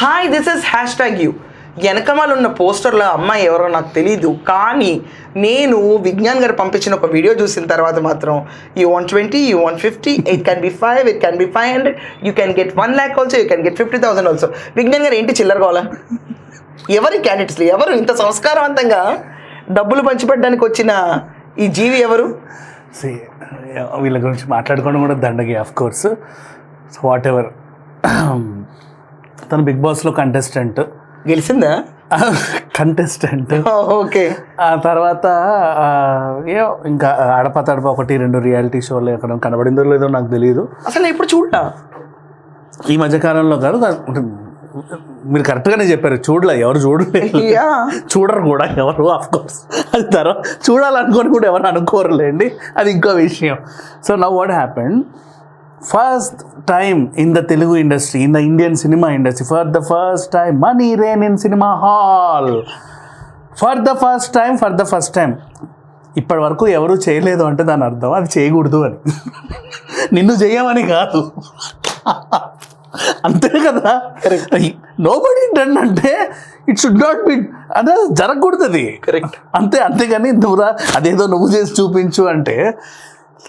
Hi this is hashtag U వెనకమాల ఉన్న పోస్టర్లో అమ్మాయి ఎవరో నాకు తెలీదు. కానీ నేను విజ్ఞాన్ గారు పంపించిన ఒక వీడియో చూసిన తర్వాత మాత్రం ఈ వన్ ట్వంటీ ఈ one fifty it can be five it can be five hundred you can get one lakh also you can get fifty thousand also Vignan గారు ఏంటి చిల్లర కావాలా ఎవరి క్యాండిడేట్స్ ఎవరు ఇంత సంస్కారవంతంగా డబ్బులు పంచిపెట్టడానికి వచ్చిన ఈ జీవి ఎవరు? వీళ్ళ గురించి మాట్లాడుకోవడం కూడా దండగి of course so whatever తను బిగ్ బాస్లో కంటెస్టెంట్ గెలిచిందా? Contestant okay. ఆ తర్వాత ఇంకా అడప తడప ఒకటి రెండు రియాలిటీ షోలు ఎక్కడ కనబడిందో లేదో నాకు తెలియదు అసలు నేను ఇప్పుడు చూడలా. ఈ మధ్యకాలంలో కాదు మీరు కరెక్ట్గానే చెప్పారు చూడలే ఎవరు చూడలేదు చూడరు కూడా ఎవరు ఆఫ్ కోర్స్ అది తర్వాత చూడాలనుకొని కూడా ఎవరు అనుకోరులేండి. అది ఇంకో విషయం. So now what happen first time in the Telugu industry in the Indian cinema industry for the first time money rain in cinema hall. For the first time for the first time. ఇప్పటి వరకు ఎవరు చేయలేదు అంటే దాని అర్థం అది చేయకూడదు అని. నిన్ను చేయమని కాదు. అంతే కదా? నో బడీ డన్ అంటే ఇట్ షుడ్ నాట్ బి అదే జరగకూడదు అది. కరెక్ట్ అంతే అంతేగాని నువ్వు అదేదో నువ్వు చేసి చూపించు అంటే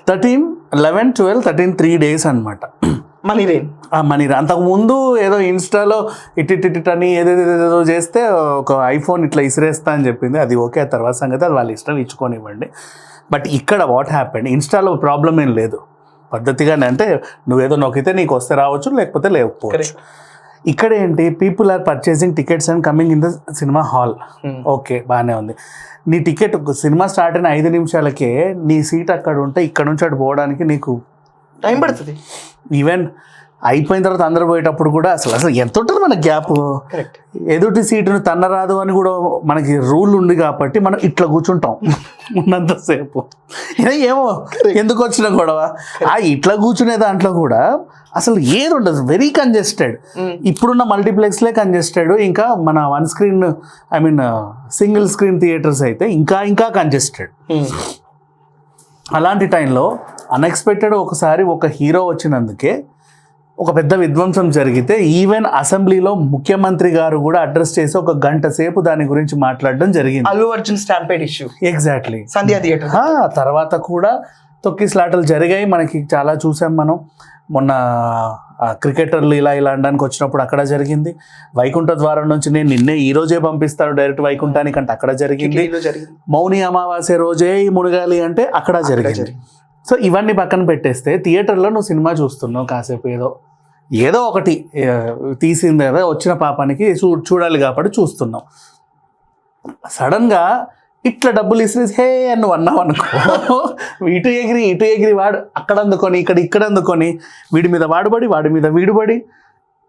thirteen eleven twelve thirteen three days అనమాట మనీ రేన్. ఆ మనీ అంతకు ముందు ఏదో ఇన్స్టాలో ఇట్ ఇట్ ఇట్ అని ఏదేదో చేస్తే ఒక ఐఫోన్ ఇట్లా ఇసిరేస్తా అని చెప్పింది. అది ఓకే ఆ తర్వాత సంగతి అది వాళ్ళ ఇష్టం ఇచ్చుకోనివ్వండి. బట్ ఇక్కడ వాట్ హ్యాపెండ్? ఇన్స్టాలో ప్రాబ్లం ఏం లేదు. పద్ధతిగానే అంటే నువ్వేదో నొక్కితే నీకు వస్తే రావచ్చు లేకపోతే లేకపోవచ్చు. ఇక్కడ ఏంటి? People are purchasing tickets and coming in the cinema hall. Okay బాగానే ఉంది. నీ టికెట్ సినిమా స్టార్ట్ అయిన ఐదు నిమిషాలకే నీ సీట్ అక్కడ ఉంటే ఇక్కడ నుంచి అటు పోవడానికి నీకు టైం పడుతుంది. ఈవెన్ అయిపోయిన తర్వాత అందరూ పోయేటప్పుడు కూడా అసలు అసలు ఎంత ఉంటుంది మన గ్యాప్? ఎదుటి సీటును తన్నరాదు అని కూడా మనకి రూల్ ఉంది కాబట్టి మనం ఇట్లా కూర్చుంటాం. ఉన్నంతసేపు ఏమో ఎందుకు వచ్చిన గొడవ? ఆ ఇట్లా కూర్చునే దాంట్లో కూడా అసలు ఏది ఉండదు. వెరీ కంజెస్టెడ్ ఇప్పుడున్న మల్టీప్లెక్స్లే కంజెస్టెడ్ ఇంకా మన one screen I mean single screen theatres అయితే ఇంకా ఇంకా కంజెస్టెడ్ అలాంటి టైంలో అన్ఎక్స్పెక్టెడ్ ఒకసారి ఒక హీరో వచ్చినందుకే ఒక పెద్ద విధ్వంసం జరిగితే ఈవెన్ అసెంబ్లీలో ముఖ్యమంత్రి గారు కూడా అడ్రస్ చేసి ఒక గంట సేపు దాని గురించి మాట్లాడడం జరిగింది. Allu Arjun stampede issue. Exactly Sandhya theatre. తర్వాత కూడా తొక్కిసలాటలు జరిగాయి. మనకి చాలా చూసాం మనం. మొన్న క్రికెటర్లు ఇలా ఇలా అనడానికి వచ్చినప్పుడు అక్కడ జరిగింది. వైకుంఠ ద్వారం నుంచి నేను నిన్నే ఈ రోజే పంపిస్తాను. డైరెక్ట్ వైకుంఠానికి అంటే అక్కడ జరిగింది. మౌని అమావాస్య రోజే మునగాలి అంటే అక్కడ జరిగింది. సో ఇవన్నీ పక్కన పెట్టేస్తే థియేటర్లో నువ్వు సినిమా చూస్తున్నావు కాసేపు ఏదో. ఏదో ఒకటి తీసింది కదా వచ్చిన పాపానికి చూ చూడాలి కాబట్టి చూస్తున్నావు సడన్గా ఇట్లా డబ్బులు ఇసిరేసి హే అని నువ్వు అన్నావు అనుకో. ఇటు ఎగిరి ఇటు ఎగిరి వాడు అక్కడ అందుకొని ఇక్కడ ఇక్కడ అందుకొని వీడి మీద వాడుబడి వాడి మీద వీడుబడి.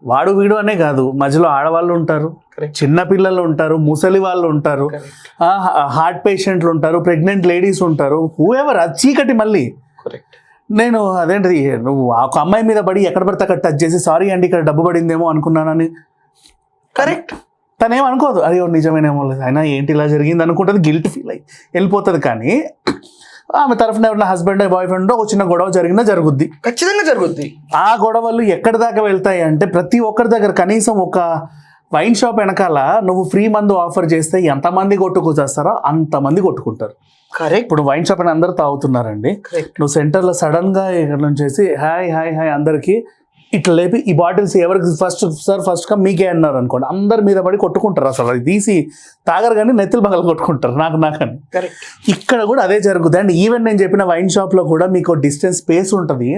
వాడు వీడు అనే కాదు. మధ్యలో ఆడవాళ్ళు ఉంటారు. చిన్న పిల్లలు ఉంటారు ముసలి వాళ్ళు ఉంటారు హార్ట్ పేషెంట్లు ఉంటారు ప్రెగ్నెంట్ లేడీస్ ఉంటారు హూ ఎవర్ చీకటి మళ్ళీ. కరెక్ట్ నేను అదేంటిది నువ్వు ఆ ఒక అమ్మాయి మీద పడి ఎక్కడ పడితే అక్కడ టచ్ చేసి సారీ అండి ఇక్కడ డబ్బు పడిందేమో అనుకున్నానని. కరెక్ట్ తనేం అనుకోదు. అయ్యో నిజమేనేమో లేదు అయినా ఏంటి ఇలా జరిగింది? అనుకుంటుంది గిల్ట్ ఫీల్ అయ్యి వెళ్ళిపోతుంది. కానీ ఆమె తరఫున ఎవరైనా హస్బెండ్ బాయ్ ఫ్రెండ్ ఒక చిన్న గొడవ జరిగినా జరుగుద్ది. ఖచ్చితంగా జరుగుద్ది. ఆ గొడవలు ఎక్కడి దాకా వెళ్తాయి అంటే ప్రతి ఒక్కరి దగ్గర కనీసం ఒక వైన్ షాప్ వెనకాల నువ్వు ఫ్రీ మందు ఆఫర్ చేస్తే ఎంతమంది కొట్టుకొచ్చేస్తారో అంతమంది కొట్టుకుంటారు. కరెక్ట్ ఇప్పుడు వైన్ షాప్ అని అందరూ తాగుతున్నారండి. నువ్వు సెంటర్లో సడన్గా ఇక్కడ నుంచి హాయ్ హాయ్ హాయ్ అందరికీ ఇట్లా లేపి ఈ బాటిల్స్ ఎవరికి ఫస్ట్ సార్ ఫస్ట్గా మీకే అన్నారు అనుకోండి. అందరి మీద పడి కొట్టుకుంటారు అసలు. అది తీసి తాగరు కానీ నెత్తులు పగలు కొట్టుకుంటారు. నాకు నాకని. ఇక్కడ కూడా అదే జరుగుతుంది అండ్ ఈవెన్ నేను చెప్పిన వైన్ షాప్లో కూడా మీకు డిస్టెన్స్ స్పేస్ ఉంటుంది.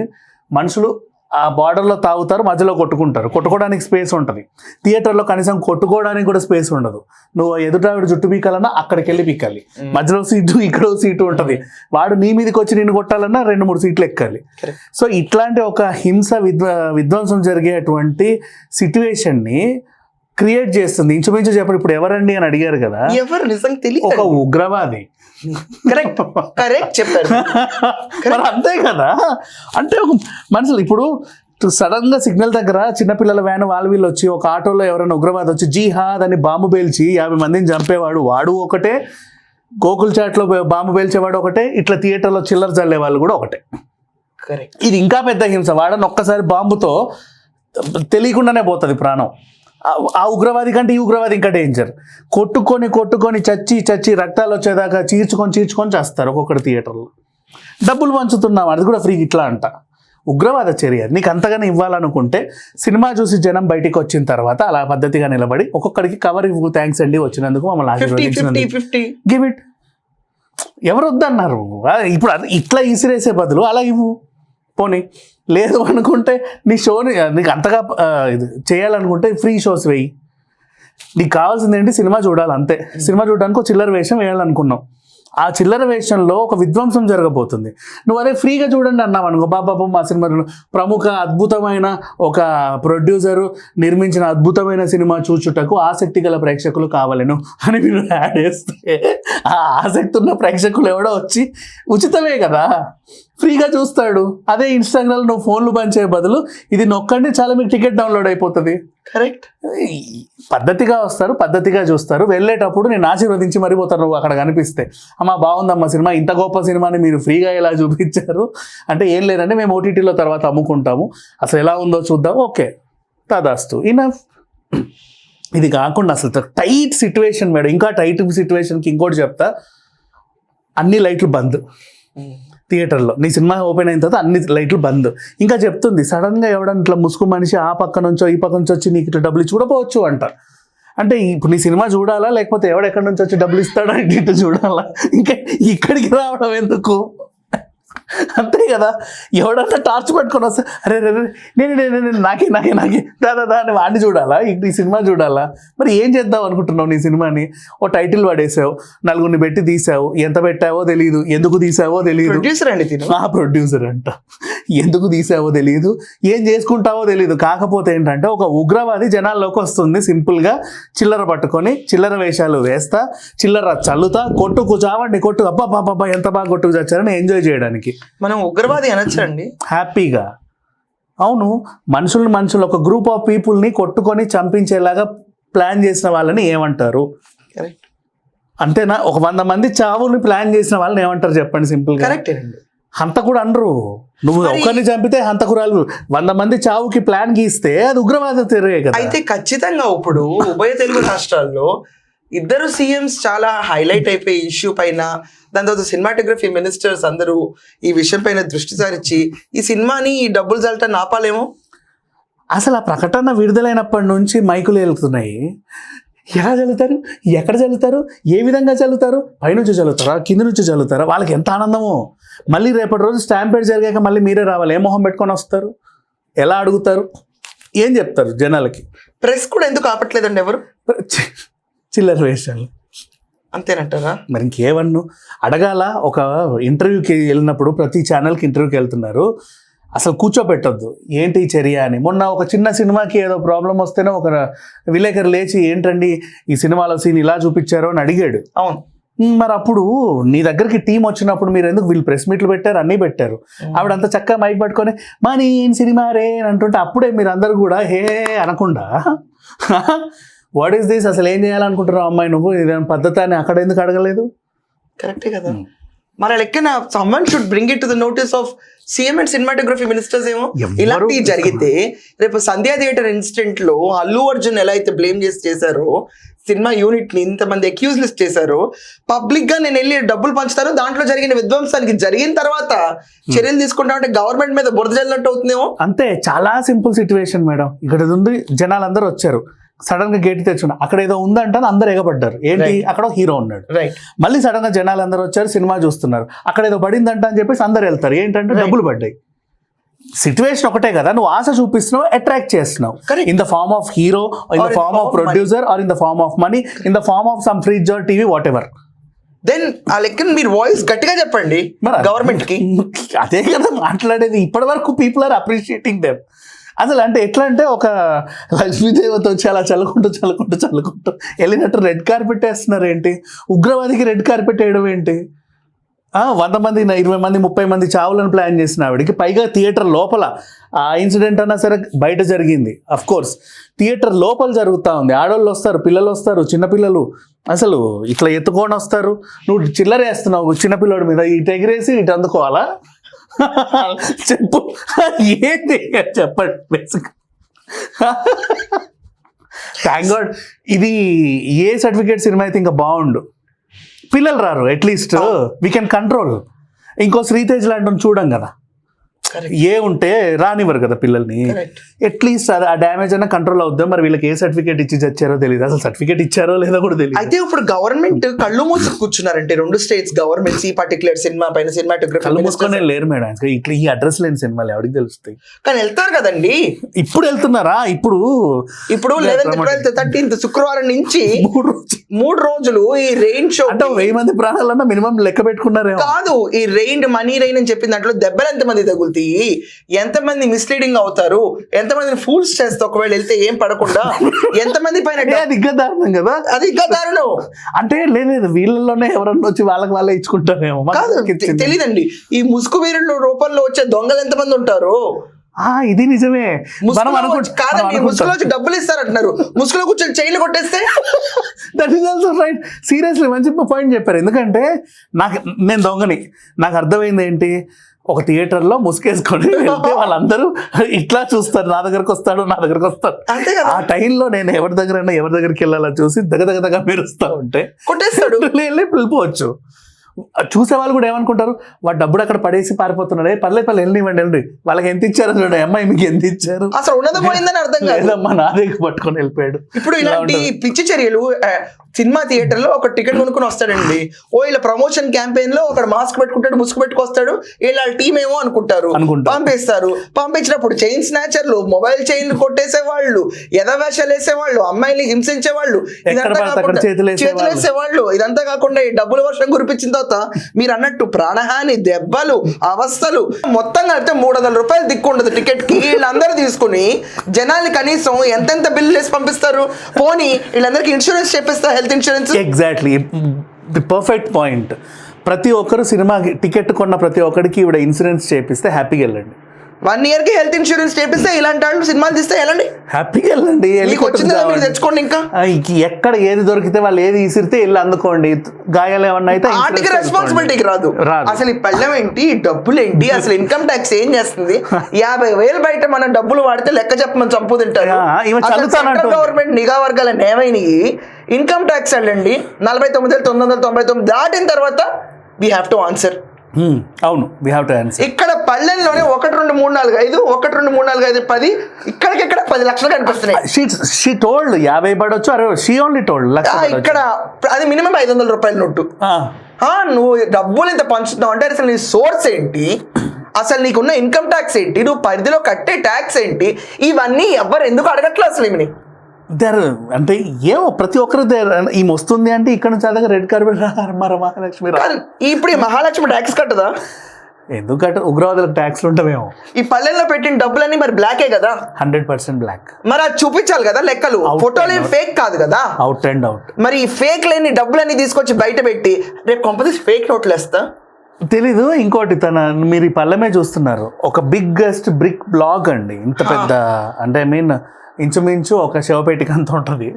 మనుషులు ఆ బార్డర్లో తాగుతారు మధ్యలో కొట్టుకుంటారు. కొట్టుకోవడానికి స్పేస్ ఉంటుంది. థియేటర్లో కనీసం కొట్టుకోవడానికి కూడా స్పేస్ ఉండదు. నువ్వు ఎదుటావిడ జుట్టు పీకాలన్నా అక్కడికి వెళ్ళి పీకాలి మధ్యలో సీటు ఇక్కడ సీటు ఉంటుంది. వాడు నీ మీదకి వచ్చి నిన్ను కొట్టాలన్నా రెండు మూడు సీట్లు ఎక్కాలి. సో ఇట్లాంటి ఒక హింస విధ్వ విధ్వంసం జరిగేటువంటి సిట్యువేషన్ని క్రియేట్ చేస్తుంది. ఇంచుమించు చెప్పండి ఇప్పుడు ఎవరండి అని అడిగారు కదా. ఎవరు? నిజంగా ఒక తెలియదు ఉగ్రవాది. కరెక్ట్ కరెక్ట్ చెప్పారు. మరి అంతే కదా. అంటే ఒక మనుషులు ఇప్పుడు సడన్గా సిగ్నల్ దగ్గర చిన్నపిల్లల వ్యాన్ వాళ్ళు వీళ్ళు వచ్చి ఒక ఆటోలో ఎవరైనా ఉగ్రవాది వచ్చి జీహాద్ అని బాంబు పేల్చి యాభై మందిని చంపేవాడు వాడు ఒకటే. గోకుల్ చాట్లో బాంబు పేల్చేవాడు ఒకటే ఇట్లా థియేటర్లో చిల్లర చల్లే వాళ్ళు కూడా ఒకటే. కరెక్ట్ ఇది ఇంకా పెద్ద హింస. వాడని ఒక్కసారి బాంబుతో తెలియకుండానే పోతుంది ప్రాణం. ఆ- ఉగ్రవాది కంటే ఈ ఉగ్రవాది ఇంకా డేంజర్ కొట్టుకొని కొట్టుకొని చచ్చి చచ్చి రక్తాలు వచ్చేదాకా చీల్చుకొని చీల్చుకొని చేస్తారు ఒక్కొక్కటి థియేటర్లో డబ్బులు పంచుతున్నాం అది కూడా ఫ్రీ ఇట్లా అంట. ఉగ్రవాద చర్య. నీకు అంతగానే ఇవ్వాలనుకుంటే సినిమా చూసి జనం బయటికి వచ్చిన తర్వాత అలా పద్ధతిగా నిలబడి ఒక్కొక్కడికి కవర్ ఇవ్వు థ్యాంక్స్ అండి వచ్చినందుకు మమ్మల్ని ఆశీర్వదించినందుకు. గివ్ ఇట్ ఎవరు వద్దన్నారు? ఇప్పుడు ఇట్లా ఇసిరేసే బదులు అలా ఇవ్వు. పోనీ లేదు అనుకుంటే నీ షోని నీకు అంతగా ఇది చేయాలనుకుంటే ఫ్రీ షోస్ వేయి. నీకు కావాల్సింది ఏంటి? సినిమా చూడాలి అంతే. సినిమా చూడడానికి ఒక చిల్లర వేషం వేయాలనుకున్నావు. ఆ చిల్లర వేషంలో ఒక విధ్వంసం జరగబోతుంది. నువ్వు అదే ఫ్రీగా చూడండి అన్నావు అనుకో బాబాబు మా సినిమాలో ప్రముఖ అద్భుతమైన ఒక ప్రొడ్యూసరు నిర్మించిన అద్భుతమైన సినిమా చూచుటకు ఆసక్తి గల ప్రేక్షకులు కావలను అని మీరు యాడ్ చేస్తే ఆ ఆసక్తి ఉన్న ప్రేక్షకులు ఎవడో వచ్చి ఉచితమే కదా ఫ్రీగా చూస్తాడు అదే ఇన్స్టాగ్రామ్లో నువ్వు ఫోన్లు పనిచేయ బదులు ఇది నొక్కండి చాలా మీకు టికెట్ డౌన్లోడ్ అయిపోతుంది. కరెక్ట్. పద్ధతిగా వస్తారు పద్ధతిగా చూస్తారు. వెళ్ళేటప్పుడు నేను ఆశీర్వదించి మరిపోతారు నువ్వు అక్కడ కనిపిస్తే. అమ్మా బాగుందమ్మా సినిమా ఇంత గొప్ప సినిమాని మీరు ఫ్రీగా ఎలా చూపించారు? అంటే ఏం లేదంటే మేము ఓటీటీలో తర్వాత అమ్ముకుంటాము. అసలు ఎలా ఉందో చూద్దాం ఓకే. తదాస్తు ఇనఫ్. ఇది కాకుండా అసలు టైట్ సిచ్యువేషన్ మేడం. ఇంకా టైట్ సిచ్యువేషన్కి ఇంకోటి చెప్తా. అన్ని లైట్లు బంద్. థియేటర్లో. నీ సినిమా ఓపెన్ అయిన తర్వాత అన్ని లైట్లు బంద్. ఇంకా చెప్తుంది సడన్గా ఎవడన్నా ఇట్లా ముసుగు మనిషి ఆ పక్క నుంచో ఈ పక్క నుంచి వచ్చి నీకు ఇట్లా డబ్బులు ఇచ్చి కూడా అంట. అంటే ఇప్పుడు నీ సినిమా చూడాలా? లేకపోతే ఎవడెక్కడి నుంచి వచ్చి డబ్బులు ఇస్తాడా? ఇటు ఇటు చూడాలా? ఇంకా ఇక్కడికి రావడం ఎందుకు? అంతే కదా? ఎవడన్నా టార్చ్ పట్టుకొని వస్తే అరే రే నేను నేను నేను నాకే నాకే నాకే దాదా దా అని వాడిని చూడాలా? ఈ సినిమా చూడాలా? మరి ఏం చేద్దాం అనుకుంటున్నావు నీ సినిమాని? ఓ టైటిల్ పడేసావు నలుగురిని పెట్టి తీసావు ఎంత పెట్టావో తెలియదు ఎందుకు తీసావో తెలియదు ప్రొడ్యూసర్ అండి తిను. ఆ ప్రొడ్యూసర్ అంట. ఎందుకు తీసావో తెలియదు ఏం చేసుకుంటావో తెలియదు కాకపోతే ఏంటంటే ఒక ఉగ్రవాది జనాల్లోకి వస్తుంది సింపుల్గా. చిల్లర పట్టుకొని చిల్లర వేషాలు వేస్తా చిల్లర చల్లుతా కొట్టుకు చావండి కొట్టు అబ్బా బాబా ఎంత బాగా కొట్టుకు చచ్చారని ఎంజాయ్ చేయడానికి. మనం ఉగ్రవాది అనొచ్చండి. హ్యాపీగా. అవును మనుషులు మనుషులు ఒక గ్రూప్ ఆఫ్ పీపుల్ని కొట్టుకొని చంపించేలాగా ప్లాన్ చేసిన వాళ్ళని ఏమంటారు? కరెక్ట్ అంతేనా? ఒక వంద మంది చావుని ప్లాన్ చేసిన వాళ్ళని ఏమంటారు చెప్పండి సింపుల్గా? కరెక్ట్ అండి. హంతకుడు అనరు. నువ్వు ఒకరిని చంపితే హంతకురాలు. వంద మంది చావుకి ప్లాన్ గీస్తే అది ఉగ్రవాద తెరే కదా. అయితే ఖచ్చితంగా ఇప్పుడు ఉభయ తెలుగు రాష్ట్రాల్లో ఇద్దరు సీఎంస్ చాలా హైలైట్ అయిపోయి ఇష్యూ పైన దాని తర్వాత సినిమాటోగ్రఫీ మినిస్టర్స్ అందరూ ఈ విషయం పైన దృష్టి సారించి ఈ సినిమాని ఈ డబ్బులు చల్లటం ఆపాలేమో అసలు ఆ ప్రకటన విడుదలైనప్పటి నుంచి మైకులు వెళ్తున్నాయి. ఎలా చల్లుతారు ఎక్కడ చల్లుతారు ఏ విధంగా చల్లుతారు పైనుంచి చల్లుతారా కింద నుంచి చల్లుతారా వాళ్ళకి ఎంత ఆనందమో. మళ్ళీ రేపటి రోజు స్టాంపేడ్ జరిగాక మళ్ళీ మీరే రావాలి. ఏ మొహం పెట్టుకొని వస్తారు? ఎలా అడుగుతారు? ఏం చెప్తారు జనాలకి? ప్రెస్ కూడా ఎందుకు ఆపట్లేదండి ఎవరు? చిల్లర వేషాలు. అంతేనంటారా? మరి ఇంకేమన్ను? అడగాల ఒక ఇంటర్వ్యూకి వెళ్ళినప్పుడు ప్రతి ఛానల్కి ఇంటర్వ్యూకి వెళ్తున్నారు. అసలు కూర్చోపెట్టొద్దు. ఏంటి చర్య అని. మొన్న ఒక చిన్న సినిమాకి ఏదో ప్రాబ్లం వస్తేనే ఒక విలేకరు లేచి ఏంటండి ఈ సినిమాలో సీన్ ఇలా చూపించారో? అని అడిగాడు. అవును. "ఉమ్, మరి అప్పుడు నీ దగ్గరికి టీం వచ్చినప్పుడు మీరు ఎందుకు వీళ్ళు ప్రెస్ మీట్లు పెట్టారు? అన్నీ పెట్టారు. ఆవిడ అంత చక్కగా మైక్ పట్టుకొని మా నేను సినిమా రే అని అంటుంటే అప్పుడే మీరు అందరు కూడా హే అనకుండా వాట్ ఈస్ దిస్ అసలు ఏం చేయాలనుకుంటున్నావు అమ్మాయి నువ్వు? ఇదేం పద్ధతి అని అక్కడ ఎందుకు అడగలేదు? కరెక్టే కదా. మరి లెక్కన someone should bring it to the notice of CM and cinematography ministers ఏమో? ఇలాంటివి జరిగితే రేపు సంధ్యా థియేటర్ ఇన్సిడెంట్లో అల్లు అర్జున్ ఎలా అయితే బ్లేమ్ చేసి చేశారో సినిమా యూనిట్ని ఇంతమంది అక్యూజ్ లిస్ట్ చేశారో. పబ్లిక్గా నేను వెళ్ళి డబ్బులు పంచుతాను. దాంట్లో జరిగిన విధ్వంసానికి జరిగిన తర్వాత చర్యలు తీసుకుంటా ఉంటే గవర్నమెంట్ మీద బురద జల్లినట్టు అవుతుందేమో? అంతే చాలా సింపుల్ సిచ్యువేషన్ మేడం. ఇక్కడ ఉంది జనాలు అందరూ వచ్చారు. సడన్గా గేట్ తెచ్చుకున్నా అక్కడ ఏదో ఉందంటే అందరు ఎగబడ్డారు. ఏంటి. అక్కడ హీరో ఉన్నాడు. రైట్ మళ్ళీ సడన్గా జనాలు అందరూ వచ్చారు సినిమా చూస్తున్నారు. అక్కడ ఏదో పడిందంట అని చెప్పేసి అందరు వెళ్తారు. ఏంటంటే. డబ్బులు పడ్డాయి. సిచ్యువేషన్ ఒకటే కదా నువ్వు ఆశ చూపిస్తున్నావు అట్రాక్ట్ చేస్తున్నావు. In the form of hero in the form of. Producer or in the form of money in the form of some fridge or TV whatever then ఆ లెక్కన మీరు వాయిస్ గట్టిగా చెప్పండి గవర్నమెంట్కి అదే కదా మాట్లాడేది. ఇప్పటి వరకు పీపుల్ ఆర్ అప్రిషియేటింగ్ దెమ్ అసలు అంటే ఎట్లా అంటే ఒక లక్ష్మీదేవత వచ్చి అలా చల్లుకుంటూ చల్లుకుంటూ చల్లుకుంటూ వెళ్ళినట్టు రెడ్ కార్పెట్ వేస్తున్నారు ఏంటి ఉగ్రవాదికి రెడ్ కార్పెట్ వేయడం ఏంటి? వంద మంది ఇరవై మంది ముప్పై మంది చావులను ప్లాన్ చేసిన ఆవిడకి పైగా థియేటర్ లోపల ఆ ఇన్సిడెంట్ అన్నా సరే బయట జరిగింది అఫ్ కోర్స్ థియేటర్ లోపల జరుగుతూ ఉంది. ఆడవాళ్ళు వస్తారు పిల్లలు వస్తారు చిన్నపిల్లలు. అసలు ఇట్లా ఎత్తుకొని వస్తారు. నువ్వు చిల్లరేస్తున్నావు చిన్నపిల్లడి మీద ఇటు ఎగిరేసి ఇటు అందుకోవాలా? చెప్పు. ఏంటి చెప్పండి బేసిక్ థ్యాంక్ గాడ్ ఇది ఏ సర్టిఫికేట్ సినిమా అయితే ఇంకా బాగుండు? పిల్లలు రారు అట్లీస్ట్ వీ కెన్ కంట్రోల్ ఇంకో శ్రీతేజ్ లాంటి చూడం కదా. ఏ ఉంటే రానివ్వరు కదా పిల్లల్ని. అట్లీస్ట్ ఆ డ్యామేజ్ అయినా కంట్రోల్ అవుద్దాం? మరి వీళ్ళకి ఏ సర్టిఫికేట్ ఇచ్చి చచ్చారో తెలియదు అసలు సర్టిఫికేట్ ఇచ్చారో లేదో కూడా తెలియదు అయితే ఇప్పుడు గవర్నమెంట్ కళ్ళు మూసి కూర్చున్నారంటే రెండు స్టేట్స్ గవర్నమెంట్స్ ఈ పర్టికులర్ సినిమా పైన కళ్ళు సినిమాటోగ్రఫీ మూసుకొనే లేరు మేడం ఇట్లా ఈ అడ్రస్ లేని సినిమాలు ఎవరికి తెలుస్తాయి? కానీ వెళ్తారు కదండి. ఇప్పుడు వెళ్తున్నారా? ఇప్పుడు ఇప్పుడు లెవెన్త్ ట్వెల్త్ థర్టీన్త్ శుక్రవారం నుంచి మూడు రోజులు. ఈ రెయిన్ షో అంటే వెయ్యి మంది ప్రాణాలన్నా మినిమం లెక్క పెట్టుకున్నారేమో. కాదు ఈ రెయిన్ మనీ రెయిన్ అని చెప్పిన దాంట్లో దెబ్బలు ఎంతమంది తగులుతాయి? ఎంతమంది మిస్లీడింగ్ అవుతారు? ఎంతమందిని ఫూల్స్ చేస్తే ఒకవేళ వెళ్తే ఏం పడకుండా ఎంతమంది పైన అది ఇంకా దారుణం కదా? అది ఇంకా దారుణం అంటే లేదు వీళ్ళలోనే ఎవరన్నా వచ్చి వాళ్ళకి వాళ్ళే ఇచ్చుకుంటారేమో. కాదు. తెలీదండి. ఈ ముసుగు వీరుల రూపంలో వచ్చే దొంగలు ఎంతమంది ఉంటారు? ఆ ఇది నిజమే. కాదండి ముసుగులో డబ్బులు ఇస్తారంటున్నారు. ముసుగులో కూర్చొని చైన్లు కొట్టేస్తే? That is also right seriously మంచి పాయింట్ చెప్పారు. ఎందుకంటే నాకు నేను దొంగని. నాకు అర్థమైంది ఏంటి? ఒక థియేటర్లో ముసుగేసుకొని వెళ్తే వాళ్ళందరూ ఇట్లా చూస్తారు నా దగ్గరకు వస్తాడు నా దగ్గరకు వస్తాడు. ఆ టైంలో నేను ఎవరి దగ్గరైనా ఎవరి దగ్గరికి వెళ్ళాలో చూసి దగ్గ దగ్గర దగ్గర మెరుస్తా ఉంటే కొట్టేస్తాడు. వెళ్ళి వెళ్ళిపోవచ్చు. చూసే వాళ్ళు కూడా ఏమనుకుంటారు? వాడు డబ్బులు అక్కడ పడేసి పారిపోతున్నాడు పర్లేదు పర్లేదు వెళ్ళివ్వండి వెళ్ళండి వాళ్ళకి ఎంత ఇచ్చారు చూడండి అమ్మాయి మీకు ఎంత ఇచ్చారు? అసలు ఉన్నది పోయిందని అర్థం కాదు. లేదమ్మా నా దగ్గర పట్టుకొని వెళ్ళిపోయాడు. ఇప్పుడు ఇలా ఇలాంటి. పిచ్చి చర్యలు సినిమా థియేటర్లో ఒక టికెట్ కొనుక్కొని వస్తాడండి. ఓ ఇలా ప్రమోషన్ క్యాంపెయిన్లో ఒక మాస్క్ పెట్టుకుంటాడు ముసుగు పెట్టుకొస్తాడు వీళ్ళ టీం ఏమో అనుకుంటారు. పంపిస్తారు. పంపించినప్పుడు చైన్ స్నాచర్లు మొబైల్ చైన్ కొట్టేసే వాళ్ళు ఎదవేషాలు వేసేవాళ్ళు అమ్మాయిని హింసించే వాళ్ళు చేతులు వేసేవాళ్ళు. చేతులు వేసేవాళ్ళు. ఇదంతా కాకుండా ఈ డబ్బుల వర్షం కురిపించిన తర్వాత మీరు అన్నట్టు ప్రాణహాని దెబ్బలు అవస్థలు. మొత్తం కలిపితే మూడు వందల రూపాయలు దిక్కు ఉండదు టికెట్కి వీళ్ళందరూ తీసుకుని జనాలు కనీసం ఎంతెంత బిల్లు వేసి పంపిస్తారు? పోనీ వీళ్ళందరికీ ఇన్సూరెన్స్ చేపిస్తా health insurance exactly the perfect point ప్రతి ఒక్కరు సినిమా టికెట్ కొన్న ప్రతి ఒక్కరికి ఇవిడ ఇన్సూరెన్స్ చేపిస్తే హ్యాపీగా వెళ్ళండి. వన్ ఇయర్కి హెల్త్ ఇన్సూరెన్స్ చేపిస్తే ఇలాంటి వాళ్ళు సినిమాలు తీస్తే వెళ్ళండి హ్యాపీగా వెళ్ళండి వెళ్ళి మీకు వచ్చింది కదా, మీరు తెచ్చుకోండి ఇంకా? ఎక్కడ ఏది దొరికితే వాళ్ళు ఏది ఇసిరితే వెళ్ళి అందుకోండి. గాయాలు ఏమన్నా అయితే ఆటికి insurance రెస్పాన్సిబిలిటీకి రాదు. అసలు ఈ పళ్ళెం ఏంటి? డబ్బులు ఏంటి? అసలు ఇన్కమ్ ట్యాక్స్ ఏం చేస్తుంది? యాభై వేలు బయట మనం డబ్బులు వాడితే లెక్క చెప్పమని చంపు తింటారు. గవర్నమెంట్ నిఘా వర్గాలు ఏమైనాయి? ఇన్కమ్ ట్యాక్స్ అండి నలభై తొమ్మిది వేలు తొమ్మిది వందల తొంభై తొమ్మిది దాటిన తర్వాత వీ హ్యావ్ టు ఆన్సర్ అవును వీ హ్యావ్ టు ఆన్సర్ ఇక్కడ పల్లెల్లోనే ఒకటి రెండు మూడు నాలుగు ఐదు ఒకటి రెండు మూడు నాలుగు ఐదు పది ఇక్కడికిక్కడ పది లక్షలు కనిపిస్తున్నాయి. షీ షీ టోల్డ్ యాభై పడవచ్చు అరవై షీ ఓన్లీ టోల్డ్ లక్ష. ఇక్కడ అది మినిమం ఐదు వందల రూపాయల నోటు. నువ్వు డబ్బులు ఇంత పంచుతున్నావు అంటే అసలు నీ సోర్స్ ఏంటి? అసలు నీకున్న ఇన్కమ్ ట్యాక్స్ ఏంటి? నువ్వు పరిధిలో కట్టే ట్యాక్స్ ఏంటి? ఇవన్నీ ఎవ్వరు ఎందుకు అడగట్లేదు అసలు ఈమెని? దేర్ అంటే ఏమో ప్రతి ఒక్కరు దేర్ ఈమె వస్తుంది అంటే ఇక్కడ నుంచి అదే రెడ్ కార్పెట్ మరి మహాలక్ష్మి ఇప్పుడు ఈ మహాలక్ష్మి ట్యాక్స్ కట్టదా? ఎందుకంటే ఉగ్రవాదులకు ట్యాక్స్లు ఉంటామేమో ఈ పల్లెల్లో పెట్టిన డబ్బులన్నీ మరి బ్లాకే కదా? హండ్రెడ్ పర్సెంట్ బ్లాక్ మరి అది చూపించాలి కదా లెక్కలు? ఫోటోలు. ఫేక్ కాదు కదా? అవుట్ అండ్ అవుట్ మరి ఈ ఫేక్ లేని డబ్బులన్నీ తీసుకొచ్చి బయట పెట్టి రేపు కొంపదీసి ఫేక్ నోట్లు వేస్తా? తెలీదు ఇంకోటి తన మీరు ఈ పల్లెమే చూస్తున్నారు. ఒక బిగ్గెస్ట్ బ్రిక్ బ్లాగ్ అండి. ఇంత పెద్ద అంటే ఐ మీన్ ఇంచుమించు ఒక శివపేటిక అంత ఉంటుంది.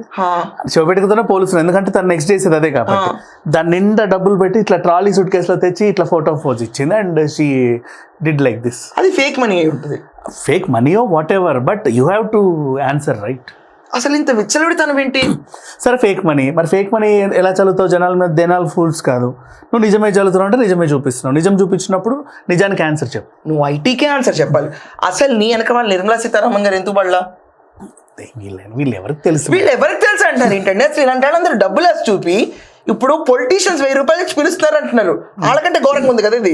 శివపేటికతోనే పోలుస్తున్నారు ఎందుకంటే తను నెక్స్ట్ చేసేది అదే కాబట్టి. దాని నిండా డబ్బులు పెట్టి ఇట్లా ట్రాలీ సూట్ కేసులో తెచ్చి ఇట్లా ఫోటో పోజ్ ఇచ్చింది and she did like this అది ఫేక్ మనీ అయి ఉంటుంది. Fake మనీయో whatever but you have to answer right అసలు ఇంత విచ్చలవిడితనం ఏంటి? సరే ఫేక్ మనీ మరి ఫేక్ మనీ ఎలా చదువుతావు జనాల మీద దేనాలు ఫూల్స్ కాదు. నువ్వు నిజమే చదువుతున్నావు అంటే నిజమే చూపిస్తున్నావు. నిజం చూపించినప్పుడు నిజానికి ఆన్సర్ చెప్పు. నువ్వు ఐటీకే ఆన్సర్ చెప్పాలి. అసలు నీ వెనక వాళ్ళు నిర్మలా సీతారామన్ గారు ఎందుకు పడలా వీళ్ళు ఎవరికి తెలుసు? వీళ్ళు ఎవరికి తెలుసు అంటారు? ఏంటంటే వాళ్ళందరూ డబ్బులు వేసి చూపి ఇప్పుడు పొలిటీషియన్స్ వెయ్యి రూపాయలు ఇచ్చి పిలుస్తున్నారు అంటున్నారు వాళ్ళకంటే ఘోరంగా ఉంది కదా ఇది.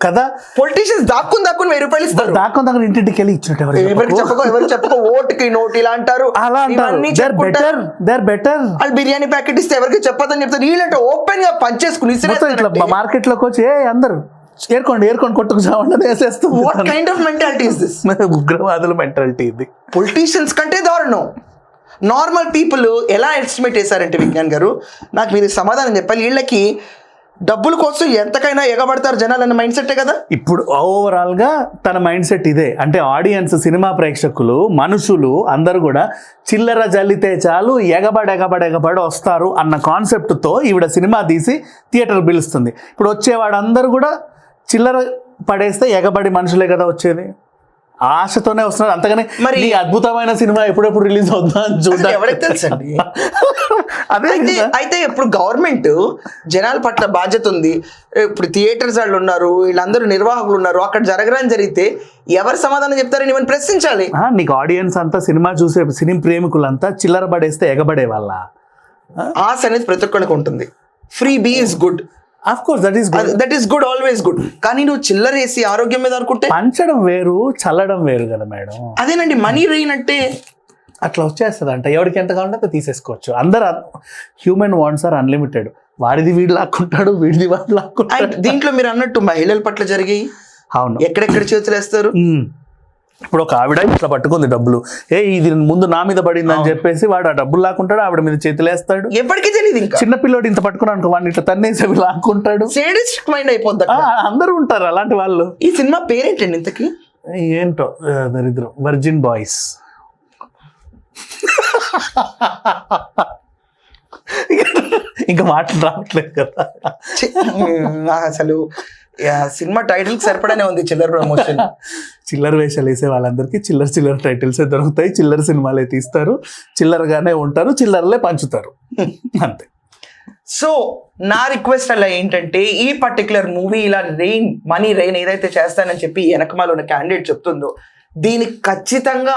కదా? పొలిటీషియన్స్ దాక్కుని దాక్కుని వెయ్యి రూపాయలు ఇస్తారు. దాకా దగ్గర ఇంటింటికి వెళ్ళి ఇచ్చినట్టు ఎవరు ఎవరికి చెప్పకు. ఎవరికి చెప్పకో ఓటుకి నోటు ఇలా అంటారు. అలా అంటారు. బెటర్ దేర్ బెటర్ వాళ్ళు బిర్యానీ ప్యాకెట్ ఇస్తే ఎవరికి చెప్పదని చెప్తారు. వీళ్ళంటే ఓపెన్గా పంచేసుకుని మొత్తం ఇట్లా మార్కెట్లోకి వచ్చి "ఏ, అందరు ఏర్కోండి ఏర్కొని కొట్టుకు చావండి అని వేసేస్తుంది what kind of mentality is this ఉగ్రవాదుల మెంటాలిటీ ఇది. పొలిటీషియన్స్ కంటే దారుణం. నార్మల్ పీపుల్ ఎలా ఎస్టిమేట్ చేశారంటే విజ్ఞాన్ గారు నాకు మీరు సమాధానం చెప్పాలి. వీళ్ళకి డబ్బుల కోసం ఎంతకైనా ఎగబడతారు జనాలు అన్న మైండ్ సెట్టే కదా? ఇప్పుడు ఓవరాల్గా తన మైండ్ సెట్ ఇదే. అంటే ఆడియన్స్ సినిమా ప్రేక్షకులు మనుషులు అందరూ కూడా చిల్లర జల్లితే చాలు ఎగబడి ఎగబడి ఎగబడి వస్తారు అన్న కాన్సెప్ట్తో ఈవిడ సినిమా తీసి థియేటర్ పిలుస్తుంది. ఇప్పుడు వచ్చేవాడు అందరూ కూడా చిల్లర పడేస్తే ఎగబడి మనుషులే కదా వచ్చేది. ఆశతోనే వస్తున్నారు. అంతగానే మరి- మరి అద్భుతమైన సినిమా ఎప్పుడెప్పుడు రిలీజ్ అవుతుందా చూద్దాం ఎవరికి తెలుసండి? అదే అయితే ఇప్పుడు గవర్నమెంట్ జనాల పట్ల బాధ్యత ఉంది. ఇప్పుడు థియేటర్స్ వాళ్ళు ఉన్నారు వీళ్ళందరూ నిర్వాహకులు ఉన్నారు. అక్కడ జరగరని జరిగితే ఎవరు సమాధానం చెప్తారని మనం ప్రశ్నించాలి. నీకు ఆడియన్స్ అంతా సినిమా చూసే సినిమా ప్రేమికులంతా చిల్లర పడేస్తే ఎగబడే వాళ్ళ ఆశ అనేది ప్రతి ఒక్కరికి ఉంటుంది. Freebie is good course that is that is good always good కానీ నువ్వు చిల్లరేసి ఆరోగ్యం మీద అనుకుంటే పంచడం వేరు చల్లడం వేరు కదా మేడం. అదేనండి మనీ రెయిన్ అంటే అట్లా వచ్చేస్తుంది అంట ఎవరికి ఎంత కావాలంటే తీసేసుకోవచ్చు. అందరు హ్యూమన్ వాంట్స్ ఆర్ అన్లిమిటెడ్ వాడిది వీడు లాక్కుంటాడు వీడిది వాడు లాక్కుంటాడు. దీంట్లో మీరు అన్నట్టు మహిళల పట్ల జరిగాయి? అవును. ఎక్కడెక్కడ చేతులు వేస్తారు. ఇప్పుడు ఒక ఆవిడ ఇట్లా పట్టుకుంది డబ్బులు. ఏ ఇది ముందు నా మీద పడింది అని చెప్పేసి వాడు ఆ డబ్బులు లాక్కుంటాడు ఆవిడ మీద చేతులేస్తాడు ఎప్పటికీ తెలియదు చిన్న పిల్లోడు ఇంత పట్టుకున్నాడు అనుకో వాడిని ఇట్లా తన్నేసి లాక్కుంటాడు. మైండ్ అయిపోద్ది అక్కడ. అందరూ ఉంటారు అలాంటి వాళ్ళు. ఈ సినిమా పేరేంటండి ఇంతకి? ఏంటో దరిద్రం. వర్జిన్ బాయ్స్ ఇంకా మాటలు రావట్లేదు కదా అసలు సినిమా టైటిల్ సరిపడానే ఉంది చిల్లర ప్రమోషన్ చిల్లర వేషాలు వేసే వాళ్ళందరికీ చిల్లర చిల్లర టైటిల్స్ దొరుకుతాయి. చిల్లర సినిమాలే తీస్తారు చిల్లరగానే ఉంటారు చిల్లరలే పంచుతారు. అంతే. సో నా రిక్వెస్ట్ అలా ఏంటంటే ఈ పర్టికులర్ మూవీ ఇలా రెయిన్ మనీ రెయిన్ ఏదైతే చేస్తానని చెప్పి వెనకమాల ఉన్న క్యాండిడేట్ చెప్తుందో దీనికి ఖచ్చితంగా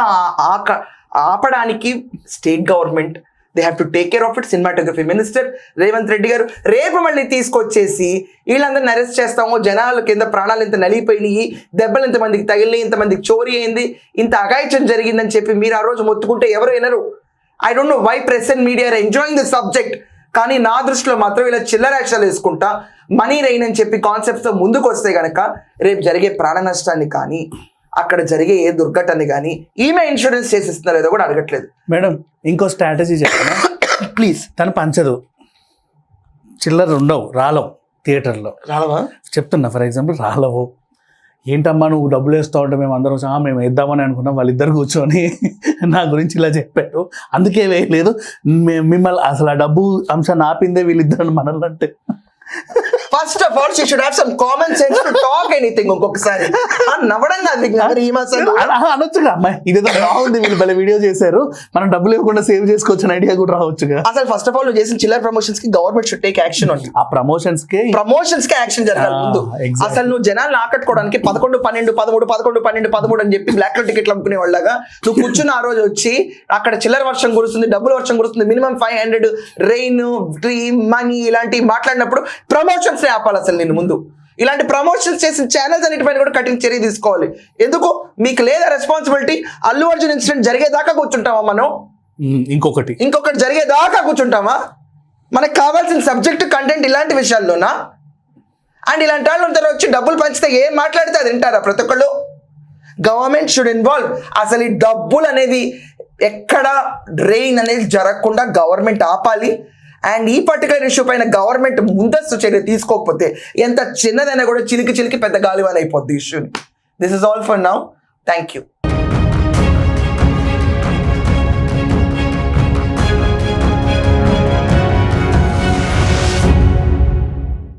ఆపడానికి state government they have to take care of it cinematography minister Revanth Reddy garu రేపు మళ్ళీ తీసుకొచ్చేసి వీళ్ళందరిని అరెస్ట్ చేస్తాము. జనాలు కింద ప్రాణాలు ఇంత నలిగిపోయినాయి దెబ్బలు ఇంతమందికి తగిలినాయి ఇంతమందికి చోరీ అయింది ఇంత అగాయిత్యం జరిగిందని చెప్పి మీరు ఆ రోజు మొత్తుకుంటే ఎవరు వినరు. I don't know why press and media are enjoying the subject కానీ నా దృష్టిలో మాత్రం ఇలా చిల్లరాక్షలు వేసుకుంటా మనీ రెయిన్ అని చెప్పి కాన్సెప్ట్తో ముందుకు వస్తే కనుక రేపు జరిగే ప్రాణ నష్టాన్ని కానీ అక్కడ జరిగే ఏ దుర్ఘటనని కానీ ఈమె ఇన్సూరెన్స్ చేసిస్తున్నారు లేదో కూడా అడగట్లేదు. మేడం ఇంకో స్ట్రాటజీ చెప్పాను ప్లీజ్ తను పంచదు. చిల్లర ఉండవు రాలవు థియేటర్లో. రావా చెప్తున్నా ఫర్ ఎగ్జాంపుల్ రాలవు. ఏంటమ్మా నువ్వు డబ్బులు వేస్తూ ఉంటే మేము అందరం "ఆ, మేము వేద్దామని అనుకున్నాం వాళ్ళిద్దరు కూర్చొని నా గురించి ఇలా చెప్పారు. అందుకే వేయలేదు. మిమ్మల్ని అసలు ఆ డబ్బు అంశాన్ని ఆపిందే వీళ్ళిద్దరు మనల్ని అంటే. First of all she should have some common sense to talk anything ఒక్కొక్కసారి ఆ నవ్వడం కాదు అనొచ్చుగా అమ్మాయి? ఇదేదో బాగుంది వీళ్ళు భలే వీడియో చేశారు. మనం డబ్బులు ఇవ్వకుండా సేవ్ చేసుకోవచ్చు ఐడియా కూడా రావచ్చుగా. అసలు ఫస్ట్ ఆఫ్ ఆల్ నువ్వు చేసిన చిల్లర ప్రమోషన్స్కి గవర్నమెంట్ షుడ్ టేక్ యాక్షన్ ఉంది ఆ ప్రమోషన్స్కి ప్రమోషన్స్కి యాక్షన్ జరగాలి ముందు. అసలు నువ్వు జనాలను ఆకట్టుకోవడానికి పదకొండు పన్నెండు పదమూడు పదకొండు పన్నెండు పదమూడు అని చెప్పి బ్లాక్లో టికెట్లు అమ్ముకునే వాళ్ళగా నువ్వు కూర్చున్న ఆ రోజు వచ్చి అక్కడ చిల్లర వర్షం కురుస్తుంది డబ్బుల వర్షం కురుస్తుంది minimum five hundred rain dream money ఇలాంటివి మాట్లాడినప్పుడు ప్రమోషన్స్ ఆపాలి అసలు నేను ముందు. ఇలాంటి ప్రమోషన్స్ చేసిన ఛానల్స్ అన్నిటిపైన కూడా కఠిన చర్య తీసుకోవాలి. ఎందుకు? మీకు లేదా రెస్పాన్సిబిలిటీ అల్లు అర్జున్ ఇన్సిడెంట్ జరిగేదాకా కూర్చుంటామా మనం? ఇంకొకటి. ఇంకొకటి జరిగేదాకా కూర్చుంటామా మనకు కావాల్సిన సబ్జెక్ట్ కంటెంట్ ఇలాంటి విషయాల్లోనా? అండ్ ఇలాంటి వాళ్ళు అందరూ వచ్చి డబ్బులు పంచితే ఏం మాట్లాడితే అది వింటారా ప్రతి ఒక్కళ్ళు? గవర్నమెంట్ షుడ్ ఇన్వాల్వ్ అసలు ఈ డబ్బులు అనేది ఎక్కడ డ్రెయిన్ అనేది జరగకుండా గవర్నమెంట్ ఆపాలి. అండ్ ఈ పర్టికులర్ ఇష్యూ పైన గవర్నమెంట్ ముందస్తు చర్య తీసుకోకపోతే ఎంత చిన్నదైనా కూడా చిలికి చిలికి పెద్ద గాలివాన్ అయిపోద్ది ఇష్యూని. This is all for now thank you